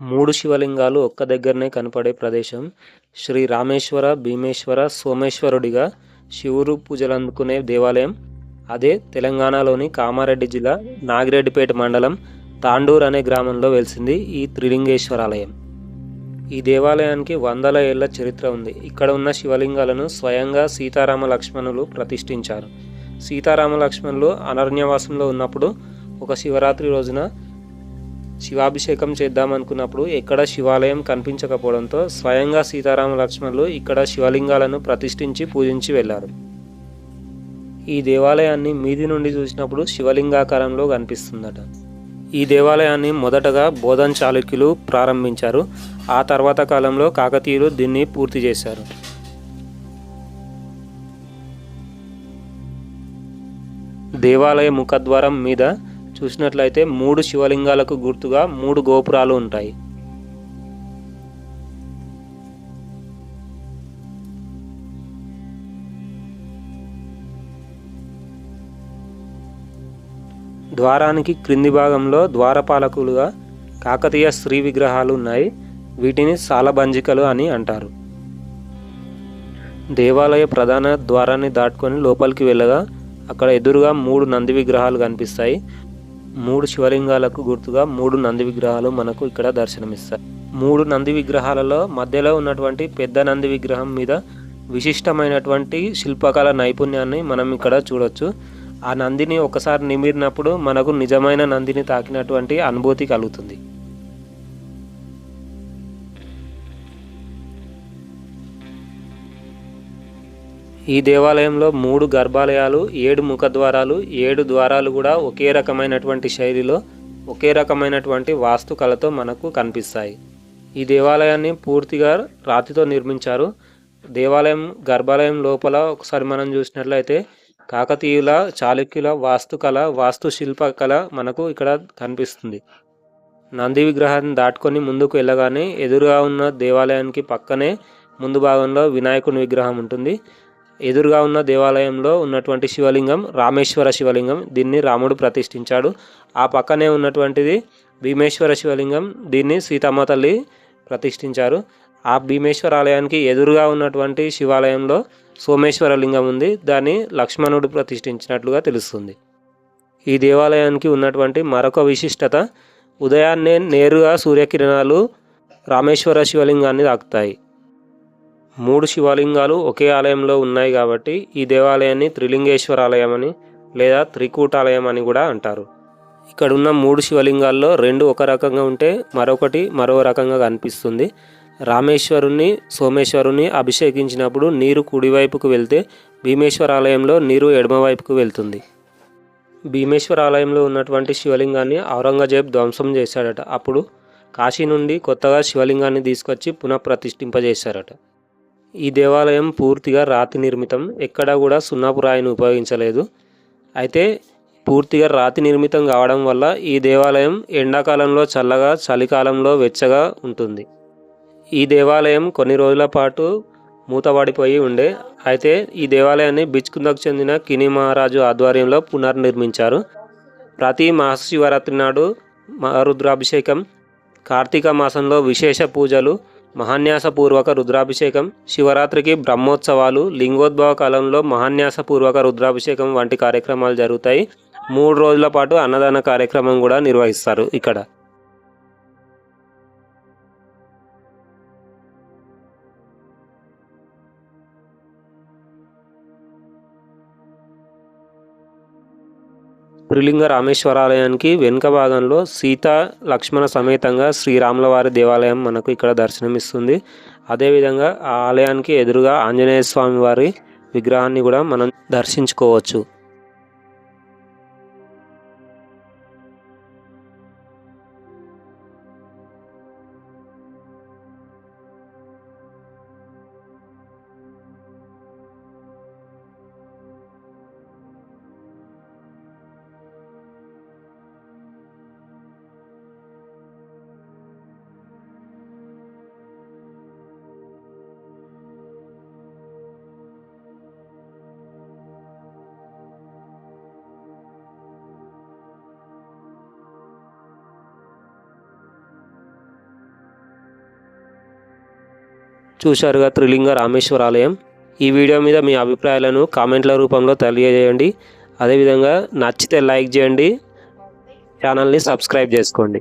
మూడు శివలింగాలు ఒక్క దగ్గరనే కనపడే ప్రదేశం. శ్రీ రామేశ్వర భీమేశ్వర సోమేశ్వరుడిగా శివుడు పూజలు అందుకునే దేవాలయం. అదే తెలంగాణలోని కామారెడ్డి జిల్లా నాగిరెడ్డిపేట మండలం తాండూర్ అనే గ్రామంలో వెలిసింది ఈ త్రిలింగేశ్వరాలయం. ఈ దేవాలయానికి వందల ఏళ్ళ చరిత్ర ఉంది. ఇక్కడ ఉన్న శివలింగాలను స్వయంగా సీతారామ లక్ష్మణులు ప్రతిష్ఠించారు. సీతారామ లక్ష్మణులు అనర్ణ్యవాసంలో ఉన్నప్పుడు ఒక శివరాత్రి రోజున శివాభిషేకం చేద్దామనుకున్నప్పుడు ఎక్కడ శివాలయం కనిపించకపోవడంతో స్వయంగా సీతారామ లక్ష్మణులు ఇక్కడ శివలింగాలను ప్రతిష్ఠించి పూజించి వెళ్ళారు. ఈ దేవాలయాన్ని మీది నుండి చూసినప్పుడు శివలింగాకారంలో కనిపిస్తుందట. ఈ దేవాలయాన్ని మొదటగా బోధన్ చాళుక్యులు ప్రారంభించారు. ఆ తర్వాత కాలంలో కాకతీయులు దీన్ని పూర్తి చేశారు. దేవాలయ ముఖద్వారం మీద చూసినట్లయితే మూడు శివలింగాలకు గుర్తుగా మూడు గోపురాలు ఉంటాయి. ద్వారానికి క్రింది భాగంలో ద్వారపాలకులుగా కాకతీయ స్త్రీ విగ్రహాలు ఉన్నాయి. వీటిని సాలబంజికలు అని అంటారు. దేవాలయ ప్రధాన ద్వారాన్ని దాటుకొని లోపలికి వెళ్ళగా అక్కడ ఎదురుగా మూడు నంది విగ్రహాలు కనిపిస్తాయి. మూడు శివలింగాలకు గుర్తుగా మూడు నంది విగ్రహాలు మనకు ఇక్కడ దర్శనమిస్తాయి. మూడు నంది విగ్రహాలలో మధ్యలో ఉన్నటువంటి పెద్ద నంది విగ్రహం మీద విశిష్టమైనటువంటి శిల్పకళ నైపుణ్యాన్ని మనం ఇక్కడ చూడొచ్చు. ఆ నందిని ఒకసారి నిమిరినప్పుడు మనకు నిజమైన నందిని తాకినటువంటి అనుభూతి కలుగుతుంది. ఈ దేవాలయంలో మూడు గర్భాలయాలు ఏడు ముఖద్వారాలు ఏడు ద్వారాలు కూడా ఒకే రకమైనటువంటి శైలిలో ఒకే రకమైనటువంటి వాస్తుకళతో మనకు కనిపిస్తాయి. ఈ దేవాలయాన్ని పూర్తిగా రాతితో నిర్మించారు. దేవాలయం గర్భాలయం లోపల ఒకసారి మనం చూసినట్లయితే కాకతీయుల చాళుక్యుల వాస్తుకళ వాస్తు శిల్పకళ మనకు ఇక్కడ కనిపిస్తుంది. నంది విగ్రహాన్ని దాటుకొని ముందుకు వెళ్ళగానే ఎదురుగా ఉన్న దేవాలయానికి పక్కనే ముందు భాగంలో వినాయకుని విగ్రహం ఉంటుంది. ఎదురుగా ఉన్న దేవాలయంలో ఉన్నటువంటి శివలింగం రామేశ్వర శివలింగం దీన్ని రాముడు ప్రతిష్ఠించాడు. ఆ పక్కనే ఉన్నటువంటిది భీమేశ్వర శివలింగం దీన్ని సీతమ్మ తల్లి ప్రతిష్ఠించారు. ఆ భీమేశ్వర ఆలయానికి ఎదురుగా ఉన్నటువంటి శివాలయంలో సోమేశ్వర లింగం ఉంది. దాన్ని లక్ష్మణుడు ప్రతిష్ఠించినట్లుగా తెలుస్తుంది. ఈ దేవాలయానికి ఉన్నటువంటి మరొక విశిష్టత ఉదయాన్నే నేరుగా సూర్యకిరణాలు రామేశ్వర శివలింగాన్ని తాకుతాయి. మూడు శివలింగాలు ఒకే ఆలయంలో ఉన్నాయి కాబట్టి ఈ దేవాలయాన్ని త్రిలింగేశ్వర ఆలయం అని లేదా త్రికూటాలయం అని కూడా అంటారు. ఇక్కడ ఉన్న మూడు శివలింగాల్లో రెండు ఒక రకంగా ఉంటే మరొకటి మరో రకంగా కనిపిస్తుంది. రామేశ్వరుణ్ణి సోమేశ్వరుని అభిషేకించినప్పుడు నీరు కుడివైపుకు వెళ్తే భీమేశ్వర ఆలయంలో నీరు ఎడమవైపుకు వెళ్తుంది. భీమేశ్వర ఆలయంలో ఉన్నటువంటి శివలింగాన్ని ఔరంగజేబ్ ధ్వంసం చేశాడట. అప్పుడు కాశీ నుండి కొత్తగా శివలింగాన్ని తీసుకొచ్చి పునఃప్రతిష్ఠింపజేశారట. ఈ దేవాలయం పూర్తిగా రాతి నిర్మితం ఎక్కడా కూడా సున్నపు రాయిని ఉపయోగించలేదు. అయితే పూర్తిగా రాతి నిర్మితం కావడం వల్ల ఈ దేవాలయం ఎండాకాలంలో చల్లగా చలికాలంలో వెచ్చగా ఉంటుంది. ఈ దేవాలయం కొన్ని రోజుల పాటు మూతపడిపోయి ఉండే అయితే ఈ దేవాలయాన్ని బిచ్కుందకు చెందిన కిని మహారాజు ఆధ్వర్యంలో పునర్నిర్మించారు. ప్రతి మహాశివరాత్రి నాడు రుద్రాభిషేకం కార్తీక మాసంలో విశేష పూజలు మహాన్యాసపూర్వక రుద్రాభిషేకం శివరాత్రికి బ్రహ్మోత్సవాలు లింగోద్భవ కాలంలో మహాన్యాసపూర్వక రుద్రాభిషేకం వంటి కార్యక్రమాలు జరుగుతాయి. మూడు రోజుల పాటు అన్నదాన కార్యక్రమం కూడా నిర్వహిస్తారు ఇక్కడ. త్రిలింగ రామేశ్వరాలయానికి వెనుక భాగంలో సీత లక్ష్మణ సమేతంగా శ్రీరాములవారి దేవాలయం మనకు ఇక్కడ దర్శనమిస్తుంది. అదేవిధంగా ఆ ఆలయానికి ఎదురుగా ఆంజనేయ స్వామి వారి విగ్రహాన్ని కూడా మనం దర్శించుకోవచ్చు. చూశారుగా త్రిలింగ రామేశ్వర ఆలయం ఈ వీడియో మీద మీ అభిప్రాయాలను కామెంట్ల రూపంలో తెలియజేయండి. అదేవిధంగా నచ్చితే లైక్ చేయండి. ఛానల్ని సబ్స్క్రైబ్ చేసుకోండి.